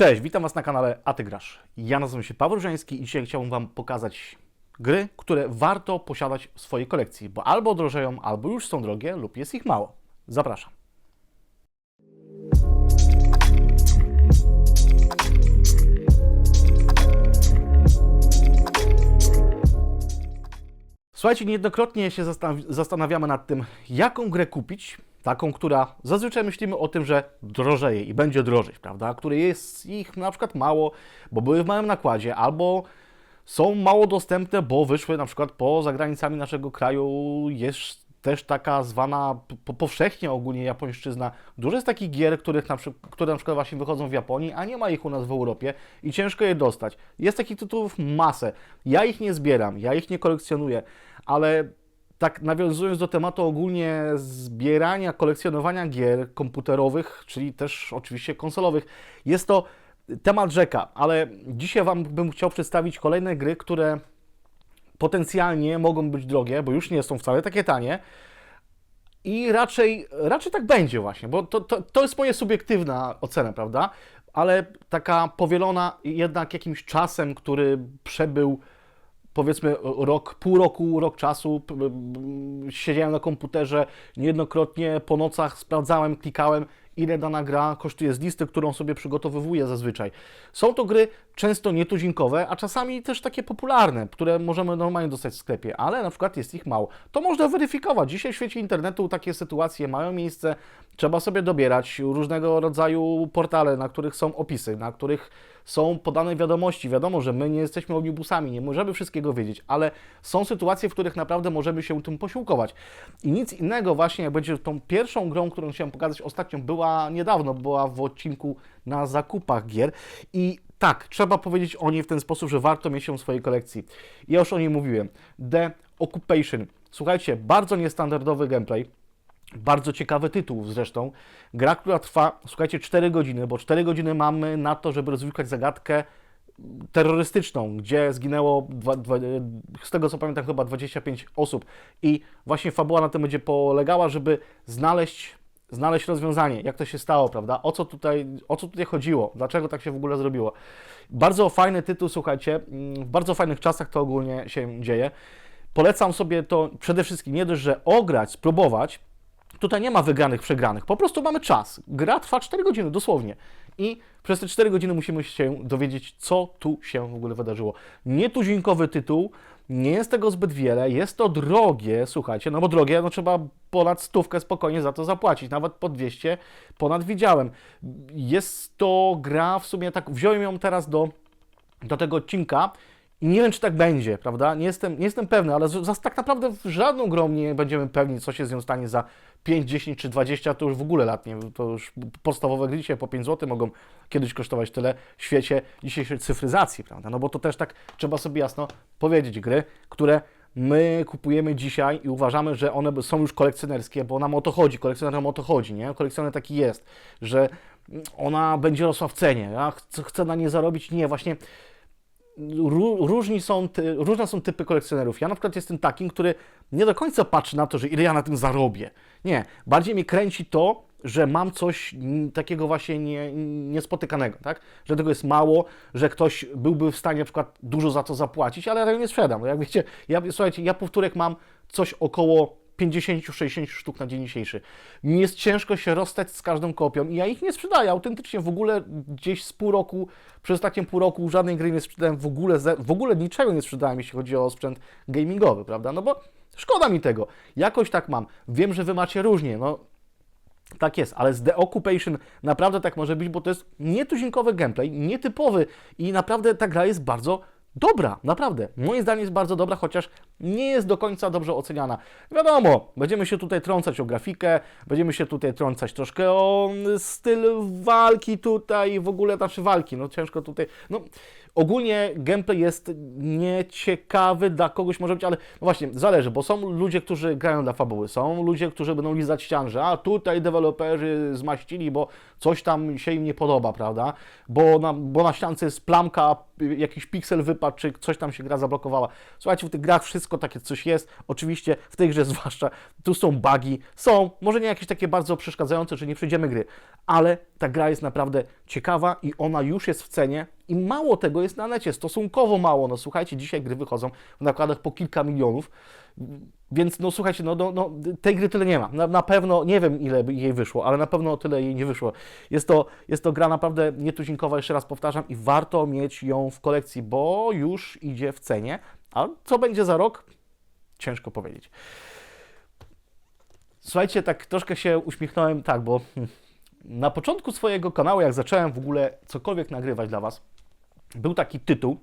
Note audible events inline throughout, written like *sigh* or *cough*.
Cześć, witam Was na kanale A Ty Grasz. Ja nazywam się Paweł Żeński i dzisiaj chciałbym Wam pokazać gry, które warto posiadać w swojej kolekcji, bo albo drożeją, albo już są drogie, lub jest ich mało. Zapraszam. Słuchajcie, niejednokrotnie się zastan- zastanawiamy nad tym, jaką grę kupić, taką, która zazwyczaj myślimy o tym, że drożeje i będzie drożeć, prawda? Które jest ich na przykład mało, bo były w małym nakładzie, albo są mało dostępne, bo wyszły na przykład poza granicami naszego kraju. Jest też taka zwana po- powszechnie ogólnie japońszczyzna. Dużo jest takich gier, których na które na przykład właśnie wychodzą w Japonii, a nie ma ich u nas w Europie i ciężko je dostać. Jest takich tytułów masę. Ja ich nie zbieram, ja ich nie kolekcjonuję, ale tak nawiązując do tematu ogólnie zbierania, kolekcjonowania gier komputerowych, czyli też oczywiście konsolowych, jest to temat rzeka, ale dzisiaj Wam bym chciał przedstawić kolejne gry, które potencjalnie mogą być drogie, bo już nie są wcale takie tanie. I raczej, raczej tak będzie właśnie, bo to, to, to jest moja subiektywna ocena, prawda? Ale taka powielona jednak jakimś czasem, który przebył powiedzmy rok, pół roku, rok czasu, siedziałem na komputerze niejednokrotnie po nocach, sprawdzałem, klikałem, ile dana gra kosztuje z listy, którą sobie przygotowywuję zazwyczaj. Są to gry często nietuzinkowe, a czasami też takie popularne, które możemy normalnie dostać w sklepie, ale na przykład jest ich mało. To można weryfikować. Dzisiaj w świecie internetu takie sytuacje mają miejsce, trzeba sobie dobierać różnego rodzaju portale, na których są opisy, na których są podane wiadomości. Wiadomo, że my nie jesteśmy omnibusami, nie możemy wszystkiego wiedzieć, ale są sytuacje, w których naprawdę możemy się tym posiłkować. I nic innego właśnie, jak będzie tą pierwszą grą, którą chciałem pokazać ostatnio, była niedawno, była w odcinku na zakupach gier i tak, trzeba powiedzieć o niej w ten sposób, że warto mieć ją w swojej kolekcji. Ja już o niej mówiłem. The Occupation. Słuchajcie, bardzo niestandardowy gameplay. Bardzo ciekawy tytuł zresztą. Gra, która trwa, słuchajcie, 4 godziny, bo 4 godziny mamy na to, żeby rozwiązać zagadkę terrorystyczną, gdzie zginęło, dwa, dwa, z tego co pamiętam, chyba 25 osób. I właśnie fabuła na tym będzie polegała, żeby znaleźć, znaleźć rozwiązanie, jak to się stało, prawda? O co, tutaj, o co tutaj chodziło, dlaczego tak się w ogóle zrobiło. Bardzo fajny tytuł, słuchajcie, mm, w bardzo fajnych czasach to ogólnie się dzieje. Polecam sobie to przede wszystkim nie dość, że ograć, spróbować, Tutaj nie ma wygranych, przegranych. Po prostu mamy czas. Gra trwa 4 godziny, dosłownie. I przez te 4 godziny musimy się dowiedzieć, co tu się w ogóle wydarzyło. Nietuzinkowy tytuł, nie jest tego zbyt wiele, jest to drogie, słuchajcie, no bo drogie, no trzeba ponad stówkę spokojnie za to zapłacić, nawet po 200 ponad widziałem. Jest to gra, w sumie tak, wziąłem ją teraz do, do tego odcinka i nie wiem, czy tak będzie, prawda? Nie jestem, nie jestem pewny, ale z, z, tak naprawdę w żadną grą nie będziemy pewni, co się z nią stanie za 5, 10 czy 20, to już w ogóle lat nie To już podstawowe gry dzisiaj po 5 zł mogą kiedyś kosztować tyle w świecie dzisiejszej cyfryzacji, prawda? No bo to też tak trzeba sobie jasno powiedzieć. Gry, które my kupujemy dzisiaj i uważamy, że one są już kolekcjonerskie, bo nam o to chodzi, kolekcjonerom o to chodzi, nie? Kolekcjoner taki jest, że ona będzie rosła w cenie, ja chcę, na nie zarobić, nie, właśnie różni są różne są typy kolekcjonerów. Ja na przykład jestem takim, który nie do końca patrzy na to, że ile ja na tym zarobię. Nie, bardziej mnie kręci to, że mam coś takiego właśnie nie, niespotykanego, tak? Że tego jest mało, że ktoś byłby w stanie na przykład dużo za to zapłacić, ale ja tego nie sprzedam. Jak wiecie, ja, słuchajcie, ja powtórek mam coś około 50-60 sztuk na dzień dzisiejszy. Mi jest ciężko się rozstać z każdą kopią i ja ich nie sprzedaję autentycznie w ogóle gdzieś z pół roku, przez ostatnie pół roku żadnej gry nie sprzedałem, w ogóle, w ogóle niczego nie sprzedałem, jeśli chodzi o sprzęt gamingowy, prawda? No bo szkoda mi tego. Jakoś tak mam. Wiem, że wy macie różnie, no tak jest, ale z The Occupation naprawdę tak może być, bo to jest nietuzinkowy gameplay, nietypowy i naprawdę ta gra jest bardzo dobra, naprawdę. Moim zdaniem jest bardzo dobra, chociaż nie jest do końca dobrze oceniana. Wiadomo, będziemy się tutaj trącać o grafikę, będziemy się tutaj trącać troszkę o styl walki tutaj, w ogóle znaczy walki, no ciężko tutaj, no ogólnie gameplay jest nieciekawy dla kogoś może być, ale no właśnie, zależy, bo są ludzie, którzy grają dla fabuły, są ludzie, którzy będą lizać ścian, że a tutaj deweloperzy zmaścili, bo coś tam się im nie podoba, prawda, bo na, bo na ściance jest plamka jakiś piksel wypadł, czy coś tam się gra zablokowała. Słuchajcie, w tych grach wszystko takie coś jest. Oczywiście w tej grze *laughs* zwłaszcza tu są bugi, są, może nie jakieś takie bardzo przeszkadzające, że nie przejdziemy gry, ale ta gra jest naprawdę ciekawa i ona już jest w cenie i mało tego jest na necie, stosunkowo mało. No słuchajcie, dzisiaj gry wychodzą w nakładach po kilka milionów, więc no słuchajcie, no, no, no tej gry tyle nie ma. Na, na pewno, nie wiem ile jej wyszło, ale na pewno tyle jej nie wyszło. Jest to, jest to gra naprawdę nietuzinkowa, jeszcze raz powtarzam, i warto mieć ją w kolekcji, bo już idzie w cenie. A co będzie za rok? Ciężko powiedzieć. Słuchajcie, tak troszkę się uśmiechnąłem, tak, bo na początku swojego kanału, jak zacząłem w ogóle cokolwiek nagrywać dla Was, był taki tytuł.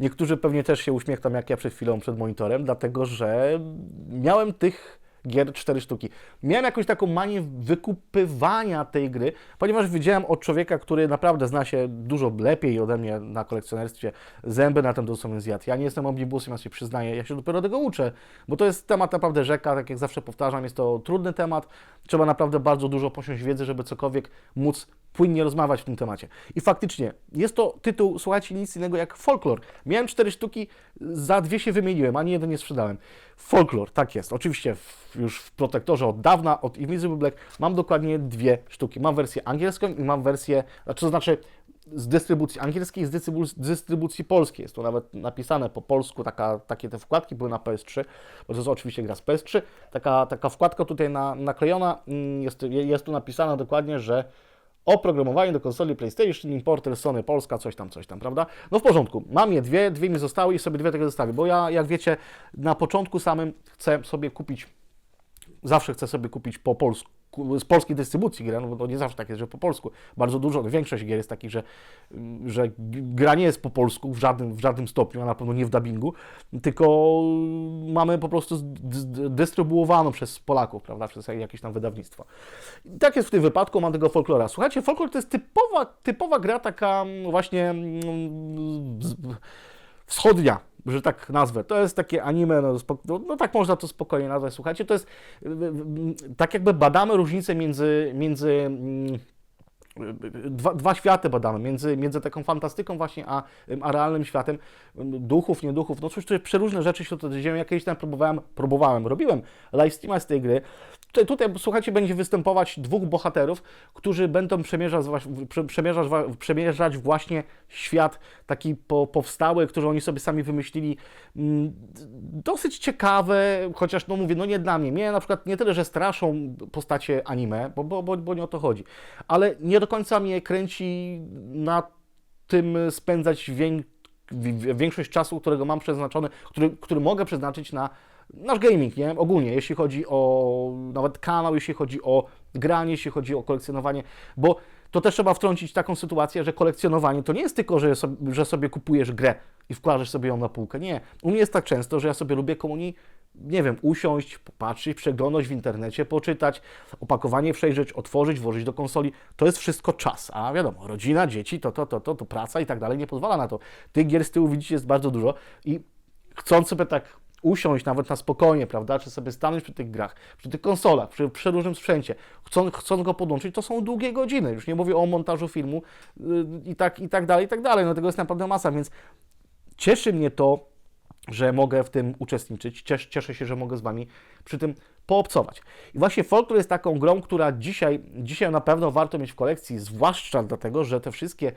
Niektórzy pewnie też się uśmiechną, jak ja przed chwilą przed monitorem, dlatego że miałem tych gier cztery sztuki. Miałem jakąś taką manię wykupywania tej gry, ponieważ widziałem od człowieka, który naprawdę zna się dużo lepiej ode mnie na kolekcjonerstwie, zęby na ten dosłownie zjadł. Ja nie jestem omnibusem, ja się przyznaję, ja się dopiero tego uczę, bo to jest temat naprawdę rzeka, tak jak zawsze powtarzam, jest to trudny temat, trzeba naprawdę bardzo dużo posiąść wiedzy, żeby cokolwiek móc płynnie rozmawiać w tym temacie. I faktycznie, jest to tytuł, słuchajcie, nic innego jak folklor. Miałem cztery sztuki, za dwie się wymieniłem, ani jeden nie sprzedałem. Folklor, tak jest. Oczywiście w, już w protektorze od dawna, od Invisible Black, mam dokładnie dwie sztuki. Mam wersję angielską i mam wersję, znaczy to znaczy z dystrybucji angielskiej, z dystrybucji, dystrybucji polskiej. Jest to nawet napisane po polsku, taka, takie te wkładki były na PS3, bo to jest oczywiście gra z PS3. Taka, taka wkładka tutaj na, naklejona, mm, jest, jest tu napisane dokładnie, że oprogramowanie do konsoli PlayStation, importer Sony Polska, coś tam, coś tam, prawda? No w porządku, mam je dwie, dwie mi zostały i sobie dwie tego zostawię, bo ja, jak wiecie, na początku samym chcę sobie kupić, zawsze chcę sobie kupić po polsku, z polskiej dystrybucji grę, no bo to nie zawsze tak jest, że po polsku. Bardzo dużo, no większość gier jest takich, że, że gra nie jest po polsku w żadnym, w żadnym stopniu, a na pewno nie w dubbingu, tylko mamy po prostu dystrybuowaną przez Polaków, prawda, przez jakieś tam wydawnictwo. I tak jest w tym wypadku, mam tego folklora. Słuchajcie, folklor to jest typowa, typowa gra taka właśnie mm, wschodnia, że tak nazwę. To jest takie anime, no, no, no, tak można to spokojnie nazwać. Słuchajcie, to jest tak jakby badamy różnicę między, między mm, Dwa, dwa światy badamy, między, między taką fantastyką właśnie, a, a realnym światem duchów, nie duchów. No cóż, przeróżne rzeczy się tutaj dzieją. Ja kiedyś tam próbowałem, próbowałem, robiłem live streama z tej gry. Tutaj, słuchajcie, będzie występować dwóch bohaterów, którzy będą przemierzać, przemierzać, przemierzać właśnie świat taki po, powstały, który oni sobie sami wymyślili. Mm, dosyć ciekawe, chociaż no mówię, no nie dla mnie. Mnie na przykład nie tyle, że straszą postacie anime, bo, bo, bo, bo nie o to chodzi, ale nie do końca mnie kręci na tym spędzać większość czasu, którego mam przeznaczony, który, który mogę przeznaczyć na nasz gaming, nie? Ogólnie, jeśli chodzi o nawet kanał, jeśli chodzi o granie, jeśli chodzi o kolekcjonowanie, bo to też trzeba wtrącić taką sytuację, że kolekcjonowanie to nie jest tylko, że sobie, że sobie kupujesz grę i wkładasz sobie ją na półkę. Nie. U mnie jest tak często, że ja sobie lubię komunii, nie wiem, usiąść, popatrzeć, przeglądać w internecie, poczytać, opakowanie przejrzeć, otworzyć, włożyć do konsoli. To jest wszystko czas, a wiadomo, rodzina, dzieci, to, to, to, to, to praca i tak dalej nie pozwala na to. Tych gier z tyłu widzicie jest bardzo dużo i chcąc sobie tak usiąść nawet na spokojnie, prawda, czy sobie stanąć przy tych grach, przy tych konsolach, przy przeróżnym sprzęcie, chcąc, chcąc go podłączyć, to są długie godziny. Już nie mówię o montażu filmu yy, i tak, i tak dalej, i tak dalej. No tego jest naprawdę masa, więc cieszy mnie to, że mogę w tym uczestniczyć. Cieszę, cieszę się, że mogę z Wami przy tym poobcować. I właśnie Folklore jest taką grą, która dzisiaj, dzisiaj na pewno warto mieć w kolekcji, zwłaszcza dlatego, że te wszystkie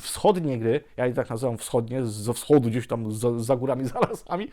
wschodnie gry, ja je tak nazywam wschodnie, ze wschodu gdzieś tam za, za górami, *laughs* za lasami,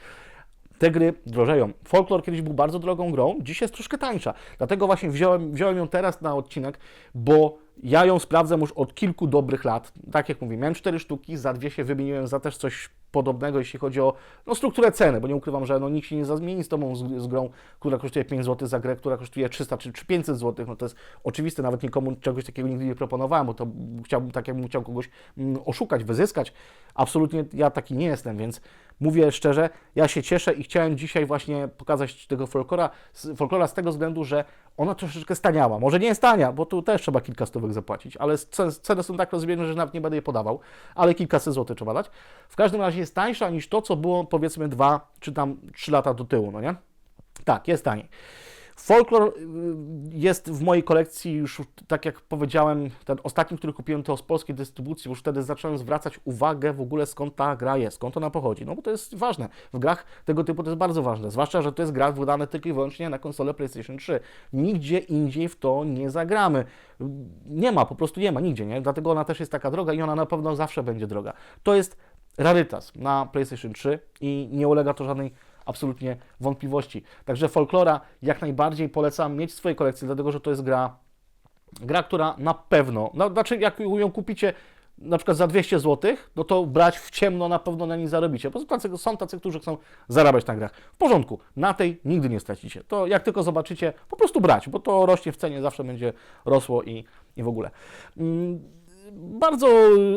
te gry drożeją. Folklore kiedyś był bardzo drogą grą, dzisiaj jest troszkę tańsza. Dlatego właśnie wziąłem, wziąłem ją teraz na odcinek, bo ja ją sprawdzam już od kilku dobrych lat. Tak jak mówię, miałem cztery sztuki, za dwie się wymieniłem za też coś podobnego, jeśli chodzi o no, strukturę ceny, bo nie ukrywam, że no, nikt się nie zamieni z Tobą z, z, grą, która kosztuje 5 zł za grę, która kosztuje 300 czy, czy 500 zł. No to jest oczywiste, nawet nikomu czegoś takiego nigdy nie proponowałem, bo to chciałbym, tak jakbym chciał kogoś mm, oszukać, wyzyskać. Absolutnie ja taki nie jestem, więc mówię szczerze, ja się cieszę i chciałem dzisiaj właśnie pokazać tego folklora, folklora z tego względu, że ona troszeczkę staniała. Może nie jest tania, bo tu też trzeba kilka stówek zapłacić, ale ceny są tak rozwijane, że nawet nie będę je podawał, ale kilkaset złotych trzeba dać. W każdym razie jest tańsza niż to, co było powiedzmy dwa czy tam trzy lata do tyłu, no nie? Tak, jest taniej. Folklor y, jest w mojej kolekcji już, tak jak powiedziałem, ten ostatni, który kupiłem, to z polskiej dystrybucji, bo już wtedy zacząłem zwracać uwagę w ogóle skąd ta gra jest, skąd ona pochodzi. No bo to jest ważne. W grach tego typu to jest bardzo ważne. Zwłaszcza, że to jest gra wydana tylko i wyłącznie na konsolę PlayStation 3. Nigdzie indziej w to nie zagramy. Nie ma, po prostu nie ma nigdzie, nie? Dlatego ona też jest taka droga i ona na pewno zawsze będzie droga. To jest rarytas na PlayStation 3 i nie ulega to żadnej absolutnie wątpliwości. Także Folklora jak najbardziej polecam mieć w swojej kolekcji, dlatego że to jest gra, gra która na pewno, no, znaczy jak ją kupicie na przykład za 200 zł, no to brać w ciemno na pewno na niej zarobicie. Bo są tacy, są tacy, którzy chcą zarabiać na grach. W porządku, na tej nigdy nie stracicie. To jak tylko zobaczycie, po prostu brać, bo to rośnie w cenie, zawsze będzie rosło i, i w ogóle. Mm, bardzo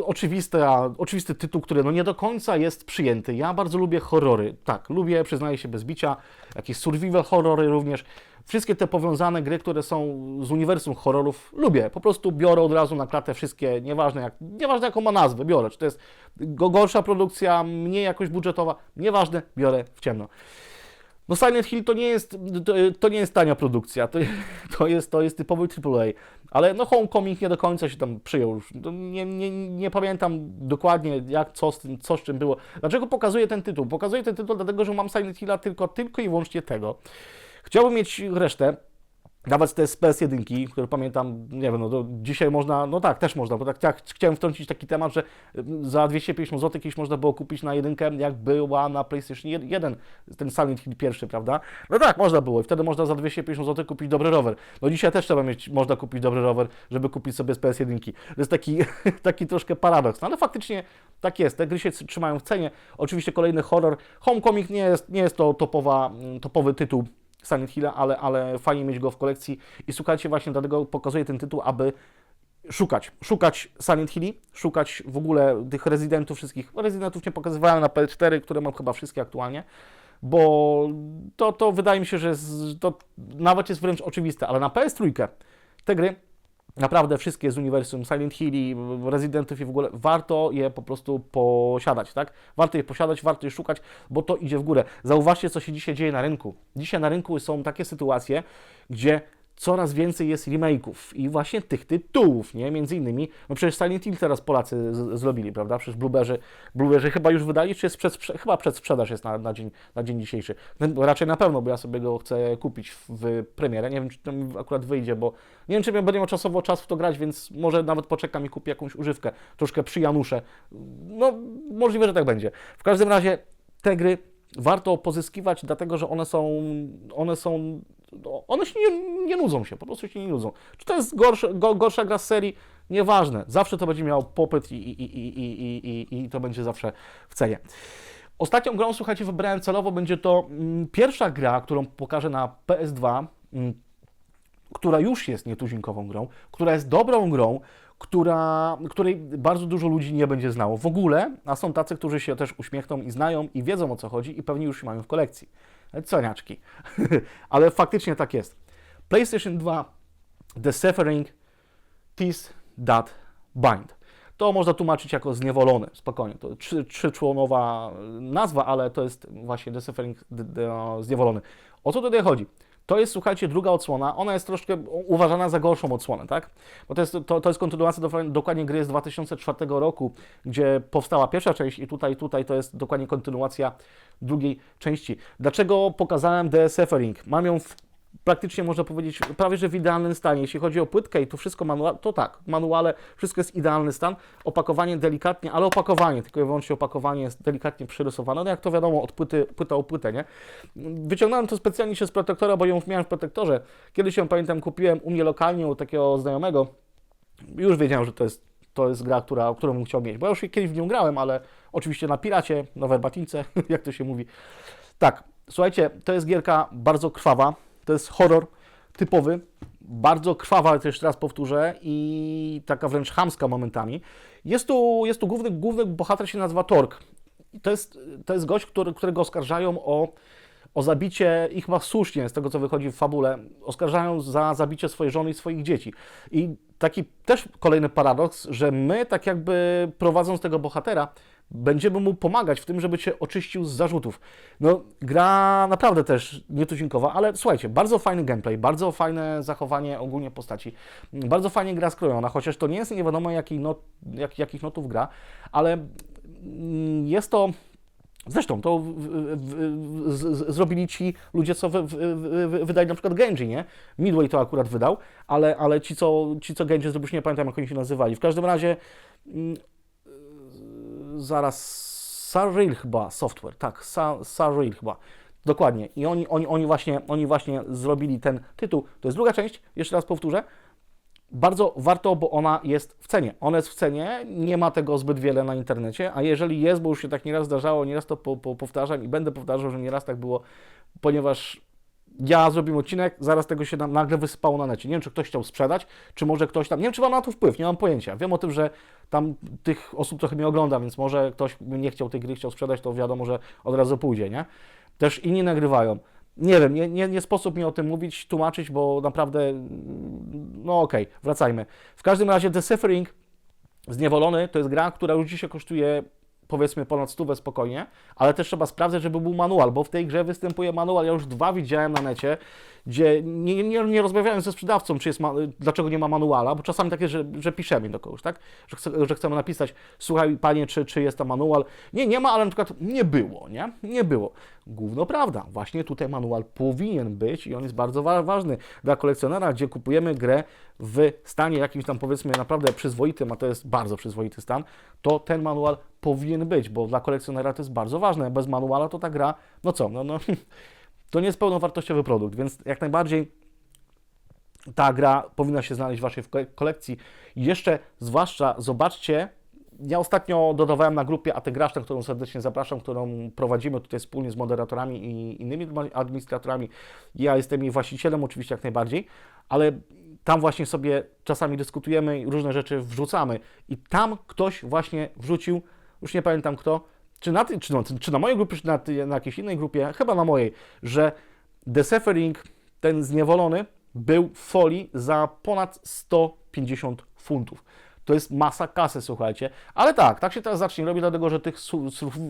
oczywisty, a, oczywisty tytuł, który no nie do końca jest przyjęty. Ja bardzo lubię horrory. Tak, lubię, przyznaję się bez bicia, jakieś survival horrory również. Wszystkie te powiązane gry, które są z uniwersum horrorów, lubię. Po prostu biorę od razu na klatę wszystkie, nieważne, jak, nieważne jaką ma nazwę, biorę. Czy to jest go- gorsza produkcja, mniej jakoś budżetowa, nieważne, biorę w ciemno. No Silent Hill to nie jest, to, to nie jest tania produkcja, to, to, jest, to jest typowy AAA, ale no Homecoming nie do końca się tam przyjął już. Nie, nie, nie pamiętam dokładnie jak, co z, tym, co z czym było. Dlaczego pokazuję ten tytuł? Pokazuję ten tytuł dlatego, że mam Silent Hilla tylko, tylko i wyłącznie tego. Chciałbym mieć resztę, nawet te z PS1, które pamiętam, nie wiem, no dzisiaj można, no tak, też można, bo tak, tak chciałem wtrącić taki temat, że za 250 zł kiedyś można było kupić na jedynkę, jak była na PlayStation 1, ten Silent Hill pierwszy, prawda? No tak, można było i wtedy można za 250 zł kupić dobry rower. No dzisiaj też trzeba mieć, można kupić dobry rower, żeby kupić sobie z PS1. To jest taki, *laughs* taki troszkę paradoks, no ale faktycznie tak jest, te gry się trzymają w cenie. Oczywiście kolejny horror, Homecoming nie jest, nie jest to topowa, topowy tytuł Silent Hilla, ale, ale fajnie mieć go w kolekcji i słuchajcie, właśnie dlatego pokazuję ten tytuł, aby szukać, szukać Silent Hilli, szukać w ogóle tych rezydentów wszystkich. Rezydentów nie pokazywałem na PS4, które mam chyba wszystkie aktualnie, bo to, to wydaje mi się, że z, to nawet jest wręcz oczywiste, ale na PS3 te gry naprawdę wszystkie z uniwersum Silent Hill, Residentów i w ogóle warto je po prostu posiadać, tak? Warto je posiadać, warto je szukać, bo to idzie w górę. Zauważcie, co się dzisiaj dzieje na rynku. Dzisiaj na rynku są takie sytuacje, gdzie coraz więcej jest remake'ów i właśnie tych tytułów, nie? Między innymi, no przecież Silent Hill teraz Polacy z, zrobili, prawda? Przecież Blueberry, Blueberry chyba już wydali, czy jest przed, chyba przedsprzedaż jest na, na, dzień, na dzień dzisiejszy. No, raczej na pewno, bo ja sobie go chcę kupić w, premierę. Nie wiem, czy tam akurat wyjdzie, bo nie wiem, czy będę miał czasowo czas w to grać, więc może nawet poczekam i kupię jakąś używkę, troszkę przy Janusze. No, możliwe, że tak będzie. W każdym razie te gry warto pozyskiwać, dlatego że one są, one są, no, one się nie, nie nudzą się, po prostu się nie nudzą. Czy to jest gorsza, go, gorsza gra z serii? Nieważne, zawsze to będzie miał popyt i, i, i, i, i, i to będzie zawsze w cenie. Ostatnią grą, słuchajcie, wybrałem celowo, będzie to mm, pierwsza gra, którą pokażę na PS2, mm, która już jest nietuzinkową grą, która jest dobrą grą, która, której bardzo dużo ludzi nie będzie znało w ogóle, a są tacy, którzy się też uśmiechną i znają i wiedzą o co chodzi i pewnie już mają w kolekcji. Coniaczki. *laughs* Ale faktycznie tak jest. PlayStation 2 The Suffering Tis That Bind. To można tłumaczyć jako zniewolony, spokojnie. To trzy, trzyczłonowa nazwa, ale to jest właśnie The the, the, Zniewolony. O co tutaj chodzi? To jest, słuchajcie, druga odsłona. Ona jest troszkę uważana za gorszą odsłonę, tak? Bo to jest, to, to jest kontynuacja do, dokładnie gry z 2004 roku, gdzie powstała pierwsza część i tutaj, tutaj to jest dokładnie kontynuacja drugiej części. Dlaczego pokazałem The Suffering? Mam ją w praktycznie można powiedzieć prawie że w idealnym stanie. Jeśli chodzi o płytkę i to wszystko manual, to tak, manuale, wszystko jest idealny stan. Opakowanie delikatnie, ale opakowanie, tylko i wyłącznie opakowanie jest delikatnie przyrysowane. No jak to wiadomo, od płyty, płyta o płytę, nie? Wyciągnąłem to specjalnie się z protektora, bo ją miałem w protektorze. Kiedyś ją pamiętam kupiłem u mnie lokalnie, u takiego znajomego. Już wiedziałem, że to jest, to jest gra, która, którą bym chciał mieć, bo ja już kiedyś w nią grałem, ale oczywiście na piracie, na werbatince, *laughs* jak to się mówi. Tak, słuchajcie, to jest gierka bardzo krwawa, to jest horror typowy, bardzo krwawa, ale też raz powtórzę, i taka wręcz chamska momentami. Jest tu, jest tu główny, główny bohater się nazywa Tork. To jest, to jest gość, który, którego oskarżają o, o zabicie, i chyba słusznie, z tego co wychodzi w fabule, oskarżają za zabicie swojej żony i swoich dzieci. I taki też kolejny paradoks, że my tak jakby prowadząc tego bohatera, będziemy mu pomagać w tym, żeby cię oczyścił z zarzutów. No, gra naprawdę też nietuzinkowa, ale słuchajcie, bardzo fajny gameplay, bardzo fajne zachowanie ogólnie postaci, bardzo fajnie gra skrojona, chociaż to nie jest nie wiadomo jakich, not, jak, jakich notów gra, ale mm, jest to Zresztą to w, w, z, z, zrobili ci ludzie, co wy, wy, wydali na przykład Genji, nie? Midway to akurat wydał, ale, ale ci, co, ci, co Genji zrobili, nie pamiętam, jak oni się nazywali. W każdym razie mm, zaraz Saril chyba software, tak, Saril chyba. Dokładnie. I oni, oni, oni, właśnie, oni właśnie zrobili ten tytuł. To jest druga część, jeszcze raz powtórzę bardzo warto, bo ona jest w cenie. Ona jest w cenie, nie ma tego zbyt wiele na internecie, a jeżeli jest, bo już się tak nieraz zdarzało, nieraz to po, po, powtarzam i będę powtarzał, że nieraz tak było, ponieważ ja zrobiłem odcinek, zaraz tego się nagle wysypało na necie. Nie wiem, czy ktoś chciał sprzedać, czy może ktoś tam, nie wiem, czy mam na to wpływ, nie mam pojęcia. Wiem o tym, że tam tych osób trochę mnie ogląda, więc może ktoś nie chciał tej gry, chciał sprzedać, to wiadomo, że od razu pójdzie, nie? Też inni nagrywają nie wiem, nie, nie, nie, sposób mi o tym mówić, tłumaczyć, bo naprawdę, no okej, okay, wracajmy. W każdym razie The Suffering Zniewolony to jest gra, która już dzisiaj kosztuje powiedzmy ponad stówę spokojnie, ale też trzeba sprawdzać, żeby był manual, bo w tej grze występuje manual, ja już dwa widziałem na necie, gdzie nie, nie, nie rozmawiałem ze sprzedawcą, czy jest dlaczego nie ma manuala, bo czasami takie, że, że piszemy do kogoś, tak? Że, chce, że chcemy napisać, słuchaj panie, czy, czy jest tam manual. Nie, nie ma, ale na przykład nie było, nie? Nie było. Główno prawda, właśnie tutaj manual powinien być i on jest bardzo wa ważny dla kolekcjonera, gdzie kupujemy grę w stanie jakimś tam powiedzmy naprawdę przyzwoitym, a to jest bardzo przyzwoity stan, to ten manual powinien być, bo dla kolekcjonera to jest bardzo ważne. Bez manuala to ta gra, no co, no, no *laughs* to nie jest pełnowartościowy produkt, więc jak najbardziej ta gra powinna się znaleźć w Waszej kolekcji. I jeszcze zwłaszcza zobaczcie, ja ostatnio dodawałem na grupie AT Gracz, na którą serdecznie zapraszam, którą prowadzimy tutaj wspólnie z moderatorami i innymi administratorami. Ja jestem jej właścicielem oczywiście jak najbardziej, ale tam właśnie sobie czasami dyskutujemy i różne rzeczy wrzucamy. I tam ktoś właśnie wrzucił, już nie pamiętam kto, czy na, czy, no, czy na mojej grupie, czy na, na jakiejś innej grupie, chyba na mojej, że The Suffering, ten zniewolony, był w folii za ponad 150 funtów. To jest masa kasy, słuchajcie. Ale tak, tak się teraz zacznie robić, dlatego że tych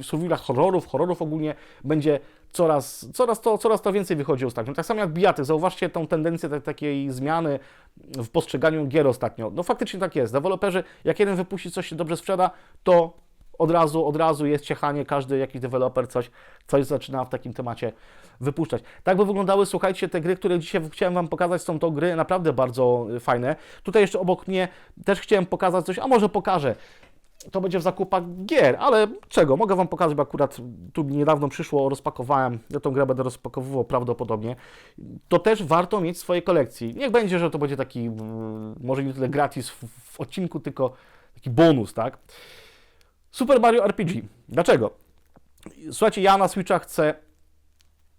survivalach horrorów, horrorów ogólnie będzie coraz, coraz, to, coraz to więcej wychodzi ostatnio. Tak samo jak bijaty. Zauważcie tą tendencję takiej zmiany w postrzeganiu gier ostatnio. No faktycznie tak jest. Deweloperzy, jak jeden wypuści coś się dobrze sprzeda, to od razu, od razu jest ciechanie, każdy jakiś deweloper coś, coś zaczyna w takim temacie wypuszczać. Tak by wyglądały, słuchajcie, te gry, które dzisiaj chciałem Wam pokazać, są to gry naprawdę bardzo y, fajne. Tutaj jeszcze obok mnie też chciałem pokazać coś, a może pokażę. To będzie w zakupach gier, ale czego? Mogę Wam pokazać, bo akurat tu niedawno przyszło, rozpakowałem, ja tą grę będę rozpakowywał prawdopodobnie. To też warto mieć w swojej kolekcji. Niech będzie, że to będzie taki, mm, może nie tyle gratis w, w odcinku, tylko taki bonus, tak? Super Mario RPG. Dlaczego? Słuchajcie, ja na Switcha chcę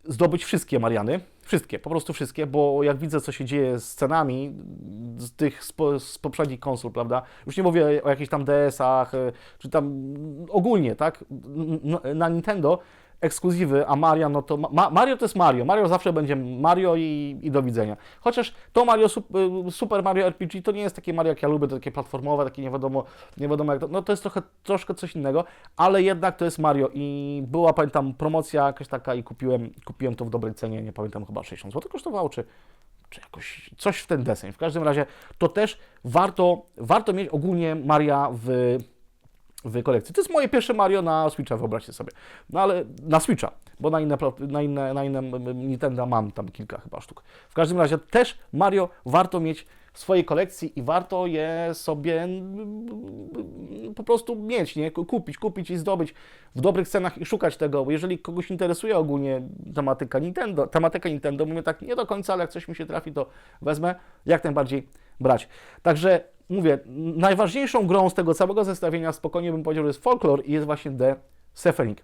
zdobyć wszystkie Mariany. Wszystkie, po prostu wszystkie, bo jak widzę, co się dzieje z cenami z tych z, po, z poprzednich konsol, prawda? Już nie mówię o jakichś tam DS-ach, e, czy tam ogólnie, tak? Na Nintendo ekskluzywy, a Mario, no to Ma Mario to jest Mario. Mario zawsze będzie Mario i, i do widzenia. Chociaż to Mario, y, Super Mario RPG to nie jest takie Mario, jak ja lubię, to takie platformowe, takie nie wiadomo, nie wiadomo jak to, no to jest trochę, troszkę coś innego, ale jednak to jest Mario i była, pamiętam, promocja jakaś taka i kupiłem, kupiłem to w dobrej cenie, nie pamiętam, chyba 60 zł kosztowało, czy, czy jakoś coś w ten deseń. W każdym razie to też warto, warto mieć ogólnie Maria w w kolekcji. To jest moje pierwsze Mario na Switcha, wyobraźcie sobie. No ale na Switcha, bo na inne, na inne, na inne Nintendo mam tam kilka chyba sztuk. W każdym razie też Mario warto mieć w swojej kolekcji i warto je sobie po prostu mieć, nie? Kupić, kupić i zdobyć w dobrych cenach i szukać tego, jeżeli kogoś interesuje ogólnie tematyka Nintendo, tematyka Nintendo, mówię tak nie do końca, ale jak coś mi się trafi, to wezmę, jak najbardziej brać. Także mówię, najważniejszą grą z tego całego zestawienia spokojnie bym powiedział, że jest Folklore i jest właśnie The Suffering.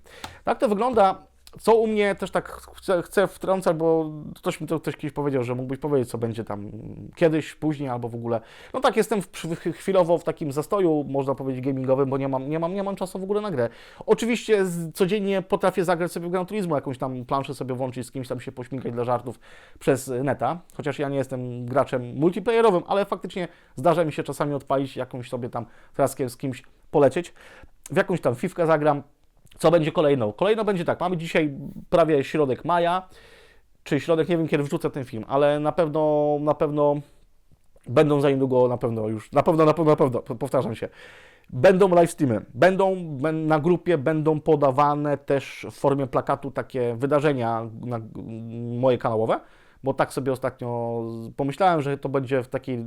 Tak to wygląda co u mnie też tak chcę, chcę wtrącać, bo ktoś mi to ktoś kiedyś powiedział, że mógłbyś powiedzieć, co będzie tam kiedyś, później albo w ogóle. No tak, jestem w, chwilowo w takim zastoju, można powiedzieć, gamingowym, bo nie mam, nie mam, nie mam czasu w ogóle na grę. Oczywiście codziennie potrafię zagrać sobie w Gran Turismo, jakąś tam planszę sobie włączyć, z kimś tam się pośmigać dla żartów przez neta, chociaż ja nie jestem graczem multiplayerowym, ale faktycznie zdarza mi się czasami odpalić jakąś sobie tam fraskę z kimś polecieć. w jakąś tam fifkę zagram. Co będzie kolejną? Kolejno będzie tak, mamy dzisiaj prawie środek maja, czy środek, nie wiem kiedy wrzucę ten film, ale na pewno, na pewno będą za niedługo, na pewno już, na pewno, na pewno, na pewno, powtarzam się, będą live streamy, będą na grupie, będą podawane też w formie plakatu takie wydarzenia na, moje kanałowe, bo tak sobie ostatnio pomyślałem, że to będzie w takiej,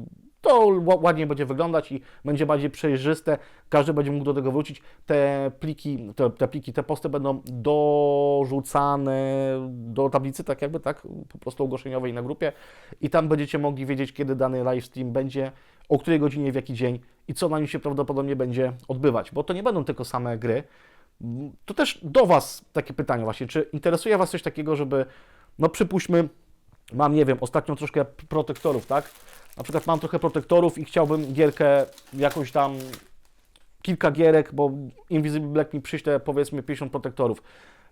to ła- ładnie będzie wyglądać i będzie bardziej przejrzyste, każdy będzie mógł do tego wrócić. Te pliki, te, te pliki, te posty będą dorzucane do tablicy, tak jakby, tak, po prostu ogłoszeniowej na grupie i tam będziecie mogli wiedzieć, kiedy dany live stream będzie, o której godzinie, w jaki dzień i co na nim się prawdopodobnie będzie odbywać, bo to nie będą tylko same gry. To też do Was takie pytanie właśnie, czy interesuje Was coś takiego, żeby, no przypuśćmy, mam, nie wiem, ostatnio troszkę protektorów, tak? Na przykład mam trochę protektorów i chciałbym gierkę jakąś tam, kilka gierek, bo Invisible Black mi przyśle powiedzmy 50 protektorów.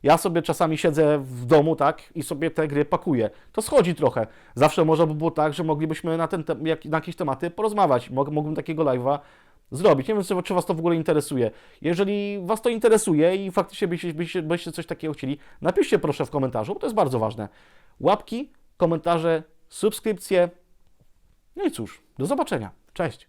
Ja sobie czasami siedzę w domu, tak, i sobie te gry pakuję. To schodzi trochę. Zawsze może by było tak, że moglibyśmy na, ten te, jak, na jakieś tematy porozmawiać. Mog, mógłbym takiego live'a zrobić. Nie wiem, czy, czy Was to w ogóle interesuje. Jeżeli Was to interesuje i faktycznie byście, byście, byście coś takiego chcieli, napiszcie proszę w komentarzu, bo to jest bardzo ważne. Łapki, komentarze, subskrypcje. No i cóż, do zobaczenia. Cześć.